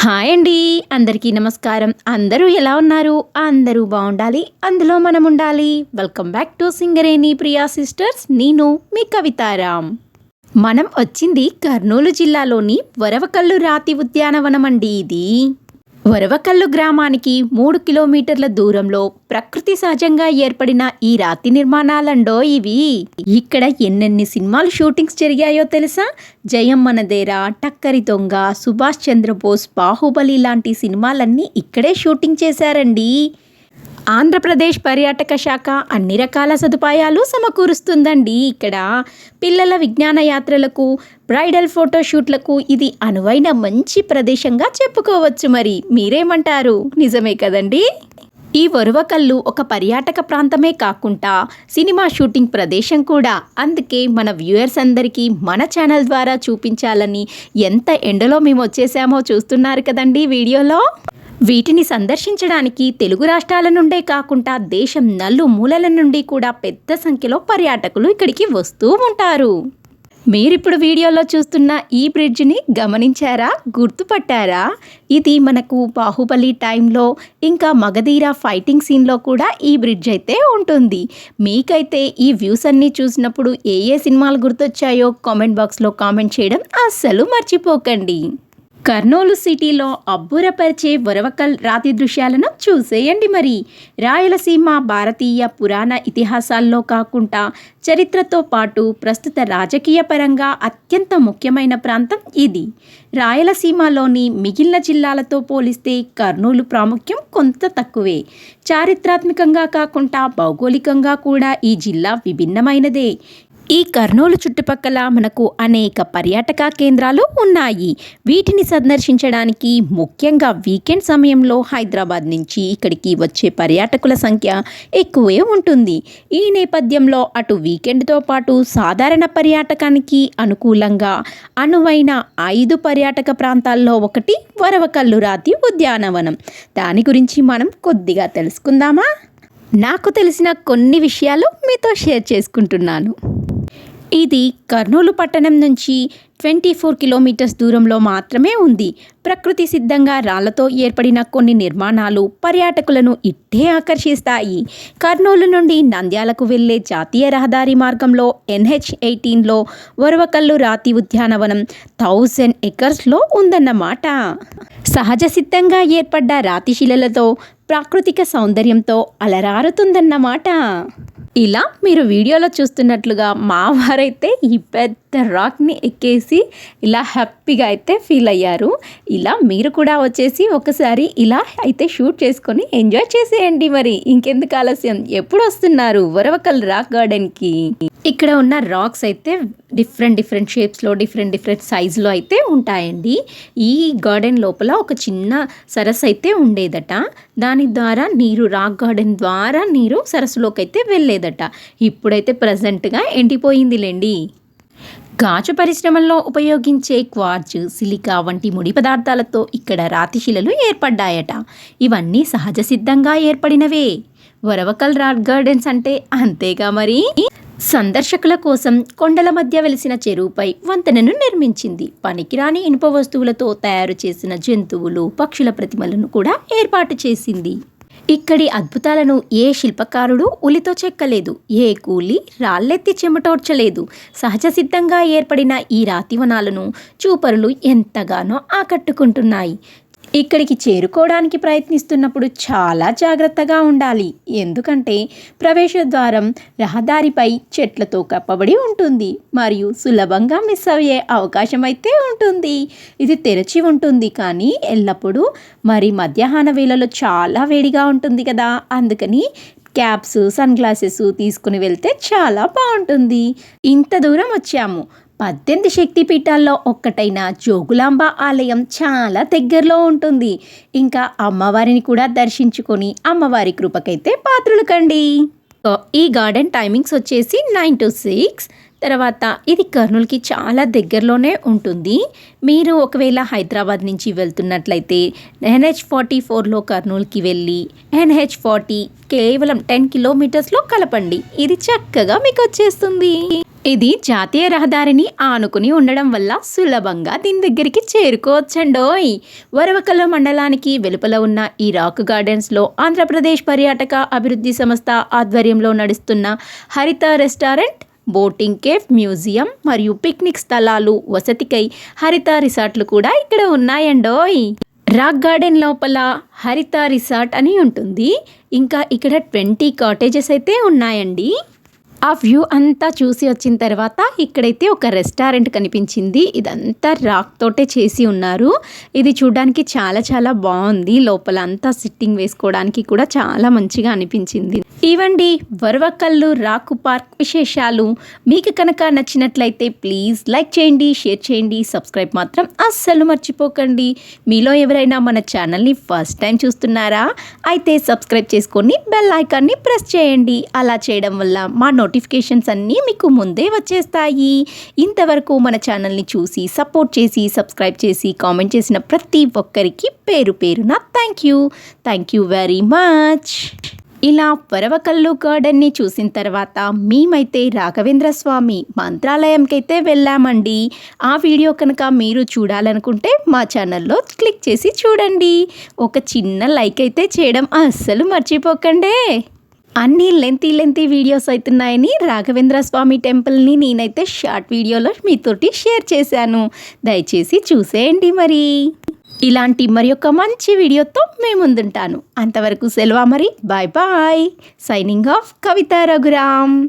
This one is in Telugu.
హాయ్ అండి. అందరికీ నమస్కారం. అందరూ ఎలా ఉన్నారు? అందరూ బాగుండాలి. అందులో మనం ఉండాలి. Welcome back to Singareni Priya sisters నేను మీ కవితారామ్ మనం వచ్చింది కర్నూలు జిల్లాలోని వరవకల్లు రాతి ఉద్యానవనం అండి ఇది. వరవకల్లు గ్రామానికి మూడు కిలోమీటర్ల దూరంలో ప్రకృతి సహజంగా ఏర్పడిన ఈ రాతి నిర్మాణాలండో ఇవి. ఇక్కడ ఎన్నెన్ని సినిమాలు షూటింగ్స్ జరిగాయో తెలుసా? జయమ్మనదేరా టక్కరి దొంగ సుభాష్ చంద్రబోస్ బాహుబలి లాంటి సినిమాలన్నీ ఇక్కడే షూటింగ్ చేశారండి. ఆంధ్రప్రదేశ్ పర్యాటక శాఖ అన్ని రకాల సదుపాయాలు సమకూరుస్తుందండి ఇక్కడ. పిల్లల విజ్ఞాన యాత్రలకు బ్రైడల్ ఫోటోషూట్లకు ఇది అనువైన మంచి ప్రదేశంగా చెప్పుకోవచ్చు మరి. మీరేమంటారు? నిజమే కదండి? ఈ వరువకల్లు ఒక పర్యాటక ప్రాంతమే కాకుండా సినిమా షూటింగ్ ప్రదేశం కూడా. అందుకే మన వ్యూయర్స్ అందరికీ మన ఛానల్ ద్వారా చూపించాలని ఎంత ఎండలో మేము వచ్చేసామో చూస్తున్నారు కదండి వీడియోలో. వీటిని సందర్శించడానికి తెలుగు రాష్ట్రాల నుండే కాకుండా దేశం నల్లు మూలల నుండి కూడా పెద్ద సంఖ్యలో పర్యాటకులు ఇక్కడికి వస్తూ ఉంటారు. మీరిప్పుడు వీడియోలో చూస్తున్న ఈ బ్రిడ్జ్ని గమనించారా? గుర్తుపట్టారా? ఇది మనకు బాహుబలి టైంలో ఇంకా మగధీర ఫైటింగ్ సీన్లో కూడా ఈ బ్రిడ్జ్ అయితే ఉంటుంది. మీకైతే ఈ వ్యూస్ అన్నీ చూసినప్పుడు ఏ ఏ సినిమాలు గుర్తొచ్చాయో కామెంట్ బాక్స్లో కామెంట్ చేయడం అస్సలు మర్చిపోకండి. కర్నూలు సిటీలో అబ్బురపరిచే వరవకల్ రాతి దృశ్యాలను చూసేయండి మరి. రాయలసీమ భారతీయ పురాణ ఇతిహాసాల్లో కాకుండా చరిత్రతో పాటు ప్రస్తుత రాజకీయ పరంగా అత్యంత ముఖ్యమైన ప్రాంతం ఇది. రాయలసీమలోని మిగిలిన జిల్లాలతో పోలిస్తే కర్నూలు ప్రాముఖ్యం కొంత తక్కువే. చారిత్రాత్మకంగా కాకుండా భౌగోళికంగా కూడా ఈ జిల్లా విభిన్నమైనదే. ఈ కర్నూలు చుట్టుపక్కల మనకు అనేక పర్యాటక కేంద్రాలు ఉన్నాయి. వీటిని సందర్శించడానికి ముఖ్యంగా వీకెండ్ సమయంలో హైదరాబాద్ నుంచి ఇక్కడికి వచ్చే పర్యాటకుల సంఖ్య ఎక్కువే ఉంటుంది. ఈ నేపథ్యంలో అటు వీకెండ్తో పాటు సాధారణ పర్యాటకానికి అనుకూలంగా అనువైన ఐదు పర్యాటక ప్రాంతాల్లో ఒకటి వరవకల్లు రాతి ఉద్యానవనం. దాని గురించి మనం కొద్దిగా తెలుసుకుందామా? నాకు తెలిసిన కొన్ని విషయాలు మీతో షేర్ చేసుకుంటున్నాను. ఇది కర్నూలు పట్టణం నుంచి ట్వంటీ ఫోర్ కిలోమీటర్స్ దూరంలో మాత్రమే ఉంది. ప్రకృతి సిద్ధంగా రాళ్ళతో ఏర్పడిన కొన్ని నిర్మాణాలు పర్యాటకులను ఇట్టే ఆకర్షిస్తాయి. కర్నూలు నుండి నంద్యాలకు వెళ్ళే జాతీయ రహదారి మార్గంలో ఎన్హెచ్ ఎయిటీన్లో వరవకల్లు రాతి ఉద్యానవనం థౌజండ్ ఎకర్స్లో ఉందన్నమాట. సహజ సిద్ధంగా ఏర్పడ్డ రాతి శిలలతో ప్రాకృతిక సౌందర్యంతో అలరారుతుందన్నమాట ఇలా మీరు వీడియోలో చూస్తున్నట్లుగా మా వారైతే ఈ పెద్ద రాక్ని ఎక్కేసి ఇలా హ్యాపీగా అయితే ఫీల్ అయ్యారు. ఇలా మీరు కూడా వచ్చేసి ఒకసారి ఇలా అయితే షూట్ చేసుకొని ఎంజాయ్ చేసేయండి మరి. ఇంకెందుకు ఆలస్యం? ఎప్పుడు వస్తున్నారు? వరవకల్ రాక్ గార్డెన్కి. ఇక్కడ ఉన్న రాక్స్ అయితే డిఫరెంట్ డిఫరెంట్ షేప్స్లో డిఫరెంట్ డిఫరెంట్ సైజులో అయితే ఉంటాయండి. ఈ గార్డెన్ లోపల ఒక చిన్న సరస్సు అయితే ఉండేదట. దాని దాని ద్వారా నీరు రాక్ గార్డెన్ ద్వారా నీరు సరస్సులోకి అయితే వెళ్ళేదట. ఇప్పుడైతే ప్రజెంట్గా ఎండిపోయిందిలేండి. గాజు పరిశ్రమల్లో ఉపయోగించే క్వార్జ్ సిలికా వంటి ముడి పదార్థాలతో ఇక్కడ రాతిశిలలు ఏర్పడ్డాయట. ఇవన్నీ సహజ సిద్ధంగా ఏర్పడినవే. వరవకల్ రాక్ గార్డెన్స్ అంటే అంతేగా మరి? సందర్శకుల కోసం కొండల మధ్య వెలిసిన చెరువుపై వంతెనను నిర్మించింది. పనికిరాని ఇనుప వస్తువులతో తయారు చేసిన జంతువులు పక్షుల ప్రతిమలను కూడా ఏర్పాటు చేసింది. ఇక్కడి అద్భుతాలను ఏ శిల్పకారుడు ఉలితో చెక్కలేదు ఏ కూలి రాళ్ళెత్తి చెమటోడ్చలేదు. సహజ సిద్ధంగా ఏర్పడిన ఈ రాతివనాలను చూపరులు ఎంతగానో ఆకట్టుకుంటున్నాయి. ఇక్కడికి చేరుకోవడానికి ప్రయత్నిస్తున్నప్పుడు చాలా జాగ్రత్తగా ఉండాలి. ఎందుకంటే ప్రవేశ ద్వారం రహదారిపై చెట్లతో కప్పబడి ఉంటుంది మరియు సులభంగా మిస్ అయ్యే అవకాశం అయితే ఉంటుంది. ఇది తెరచి ఉంటుంది కానీ ఎల్లప్పుడూ మరి మధ్యాహ్న వేళలో చాలా వేడిగా ఉంటుంది కదా. అందుకని క్యాప్స్ సన్ గ్లాసెస్ తీసుకుని వెళ్తే చాలా బాగుంటుంది. ఇంత దూరం వచ్చాము. పద్దెనిమిది శక్తిపీఠాల్లో ఒక్కటైన జోగులాంబ ఆలయం చాలా దగ్గరలో ఉంటుంది. ఇంకా అమ్మవారిని కూడా దర్శించుకొని అమ్మవారి కృపకైతే పాత్రలు కండి ఈ గార్డెన్ టైమింగ్స్ వచ్చేసి నైన్ టు సిక్స్. తర్వాత ఇది కర్నూలుకి చాలా దగ్గరలోనే ఉంటుంది. మీరు ఒకవేళ హైదరాబాద్ నుంచి వెళ్తున్నట్లయితే ఎన్హెచ్ ఫార్టీ ఫోర్లో కర్నూలుకి వెళ్ళి ఎన్హెచ్ ఫార్టీ కేవలం టెన్ కిలోమీటర్స్లో కలపండి. ఇది చక్కగా మీకు వచ్చేస్తుంది. ఇది జాతీయ రహదారిని ఆనుకుని ఉండడం వల్ల సులభంగా దీని దగ్గరికి చేరుకోవచ్చండోయ్. వరవకల మండలానికి వెలుపల ఉన్న ఈ రాక్ గార్డెన్స్లో ఆంధ్రప్రదేశ్ పర్యాటక అభివృద్ధి సంస్థ ఆధ్వర్యంలో నడుస్తున్న Haritha restaurant boating cafe museum మరియు పిక్నిక్ స్థలాలు వసతికై హరిత రిసార్ట్లు కూడా ఇక్కడ ఉన్నాయండోయ్. రాక్ గార్డెన్ లోపల హరిత రిసార్ట్ అని ఉంటుంది. ఇంకా ఇక్కడ ట్వంటీ కాటేజెస్ అయితే ఉన్నాయండి. ఆ వ్యూ అంతా చూసి వచ్చిన తర్వాత ఇక్కడైతే ఒక రెస్టారెంట్ కనిపించింది. ఇదంతా రాక్ తోటే చేసి ఉన్నారు. ఇది చూడడానికి చాలా చాలా బాగుంది. లోపల అంతా సిట్టింగ్ వేసుకోవడానికి కూడా చాలా మంచిగా అనిపించింది. ఇవండి వరవకల్లు రాకు పార్క్ విశేషాలు. మీకు కనుక నచ్చినట్లయితే ప్లీజ్ లైక్ చేయండి షేర్ చేయండి సబ్స్క్రైబ్ మాత్రం అస్సలు మర్చిపోకండి. మీలో ఎవరైనా మన ఛానల్ని ఫస్ట్ టైం చూస్తున్నారా? అయితే సబ్స్క్రైబ్ చేసుకొని బెల్ ఐకాన్ని ప్రెస్ చేయండి. అలా చేయడం వల్ల మా నోటిఫికేషన్స్ అన్నీ మీకు ముందే వచ్చేస్తాయి. ఇంతవరకు మన ఛానల్ని చూసి సపోర్ట్ చేసి సబ్స్క్రైబ్ చేసి కామెంట్ చేసిన ప్రతి ఒక్కరికి పేరు పేరున thank you. Thank you very much. ఇలా పరవకల్లు గార్డెన్ని చూసిన తర్వాత మేమైతే రాఘవేంద్ర స్వామి మంత్రాలయంకైతే వెళ్ళామండి. ఆ వీడియో కనుక మీరు చూడాలనుకుంటే మా ఛానల్లో క్లిక్ చేసి చూడండి. ఒక చిన్న లైక్ అయితే చేయడం అస్సలు మర్చిపోకండే. అన్ని లెంతీ లెంతీ వీడియోస్ అవుతున్నాయని రాఘవేంద్ర స్వామి టెంపుల్ని నేనైతే షార్ట్ వీడియోలో మీతోటి షేర్ చేశాను. దయచేసి చూసేయండి మరి. ఇలాంటి మరి ఒక మంచి వీడియోతో మేము ముందుంటాను. అంతవరకు సెలవు మరి bye bye. Signing off Kavitha Raghuram